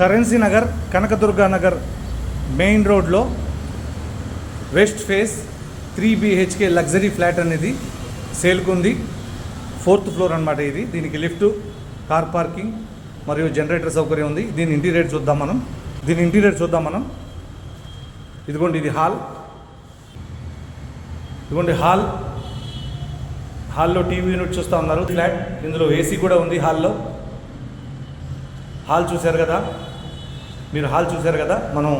Currency Nagar Kanakadurga Nagar main రోడ్లో west face three B H K luxury flat అనేది సేల్కుంది. Fourth floor అన్నమాట ఇది. దీనికి లిఫ్ట్ కార్ పార్కింగ్ మరియు జనరేటర్ సౌకర్యం ఉంది. దీని ఇంటీరియర్ చూద్దాం మనం. దీని ఇంటీరియర్ చూద్దాం మనం. ఇదిగోండి ఇది హాల్. ఇదిగోండి హాల్. హాల్లో టీవీ యూనిట్ చూస్తూ ఉన్నారు. ఫ్లాట్. ఇందులో ఏసీ కూడా ఉంది హాల్లో. హాల్ చూశారు కదా. మీరు హాల్ చూశారు కదా మనం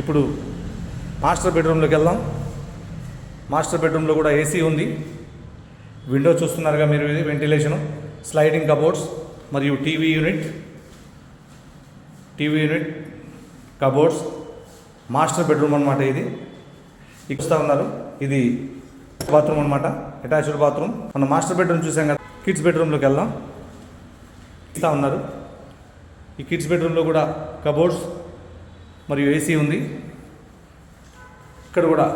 ఇప్పుడు మాస్టర్ బెడ్రూమ్లోకి వెళ్దాం. మాస్టర్ బెడ్రూమ్లో కూడా ఏసీ ఉంది. విండో చూస్తున్నారుగా మీరు ఇది వెంటిలేషను స్లైడింగ్ కబోర్డ్స్ మరియు TV unit. TV unit cupboards master bedroom అనమాట ఇది. ఇస్తా ఉన్నారు ఇది బాత్రూమ్ అనమాట అటాచ్డ్ బాత్రూమ్. మనం మాస్టర్ బెడ్రూమ్ చూసాం కదా కిడ్స్ బెడ్రూమ్లోకి వెళ్దాం. ఇస్తా ఉన్నారు. ఈ కిడ్స్ బెడ్రూమ్లో కూడా కబోర్డ్స్ మరియు ఏసీ ఉంది. ఇక్కడ కూడా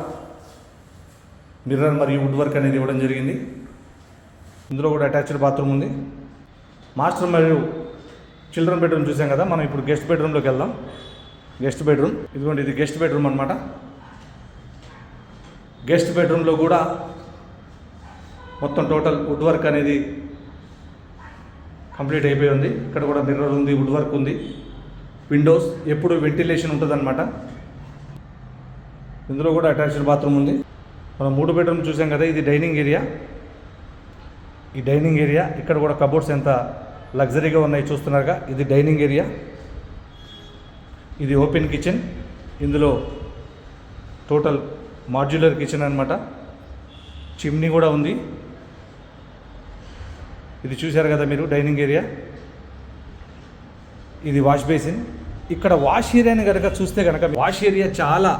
మిర్రర్ మరియు వుడ్ వర్క్ అనేది ఇవ్వడం జరిగింది. ఇందులో కూడా అటాచ్డ్ బాత్రూమ్ ఉంది. మాస్టర్ మరియు చిల్డ్రన్ బెడ్రూమ్ చూసాం కదా మనం ఇప్పుడు గెస్ట్ బెడ్రూమ్లోకి వెళ్దాం. గెస్ట్ బెడ్రూమ్ ఇదిగోండి ఇది గెస్ట్ బెడ్రూమ్ అనమాట గెస్ట్ బెడ్రూమ్లో కూడా మొత్తం టోటల్ వుడ్ వర్క్ అనేది కంప్లీట్ అయిపోయి ఉంది. ఇక్కడ కూడా మిర్రర్ ఉంది వుడ్ వర్క్ ఉంది. విండోస్ ఎప్పుడు వెంటిలేషన్ ఉంటుందన్నమాట. ఇందులో కూడా అటాచ్డ్ బాత్రూమ్ ఉంది. మనం మూడు బెడ్రూమ్ చూసాం కదా ఇది డైనింగ్ ఏరియా ఈ డైనింగ్ ఏరియా ఇక్కడ కూడా కబోర్డ్స్ ఎంత లగ్జరీగా ఉన్నాయి చూస్తున్నారుగా ఇది డైనింగ్ ఏరియా ఇది ఓపెన్ కిచెన్ ఇందులో టోటల్ మాడ్యులర్ కిచెన్ అనమాట చిమ్నీ కూడా ఉంది. ఇది చూశారు కదా మీరు డైనింగ్ ఏరియా? ఇది వాష్ బేసిన్. ఇక్కడ వాష్ ఏరియాని కనుక చూస్తే కనుక వాష్ ఏరియా చాలా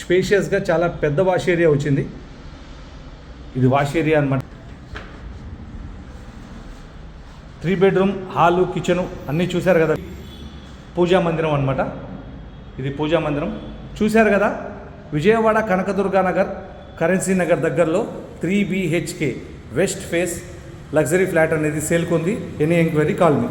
స్పేషియస్గా చాలా పెద్ద వాష్ ఏరియా వచ్చింది. ఇది వాష్ ఏరియా అనమాట త్రీ బెడ్రూమ్ హాలు కిచెను అన్నీ చూశారు కదా. పూజా మందిరం అనమాట ఇది పూజా మందిరం. చూశారు కదా? విజయవాడ కనకదుర్గా నగర్ కరెన్సీ నగర్ దగ్గరలో three B H K west face luxury flat అనేది సేల్కొంది. Any enquiry call me.